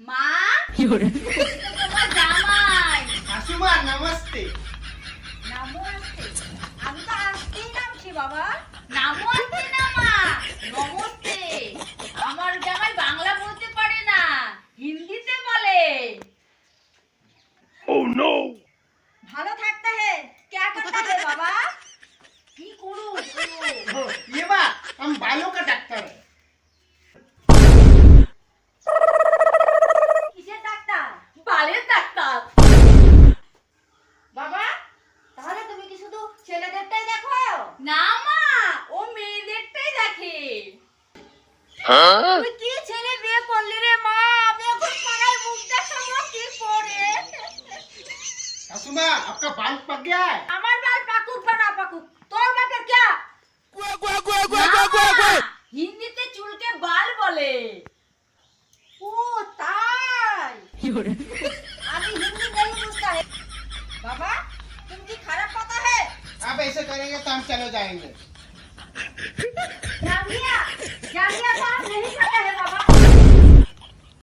মা তোমার জামাই শাশুমা নমস্তে নামও আসছে আমি তো আসতেই নামছি বাবা নামও আসছে না মা নমস্তে আমার জামাই বাংলা বলতে পারে না হিন্দিতে বলে ভালো থাকতে হে क्या करता है বাবা কি করু हो ये बात हम बालों का গালের ডাক্তার। বাবা তাহলে তুমি কি শুধু ছেলেদেরটাই দেখো? না মা ও মেয়েদেরটাই দেখে। হ্যাঁ? তুই কি ছেলে বিয়ে করলি রে মা? আমি এখন পাড়ায় মুখ দেখাবো কি করে? শাশুমা আপনার বাল পাক গয়া আমার বাল পাকুক না পাকুক हो रहे है। हिंदी नहीं है। बाबा खराब पता है? आप ऐसे करेंगे तो हम चले जाएँगे।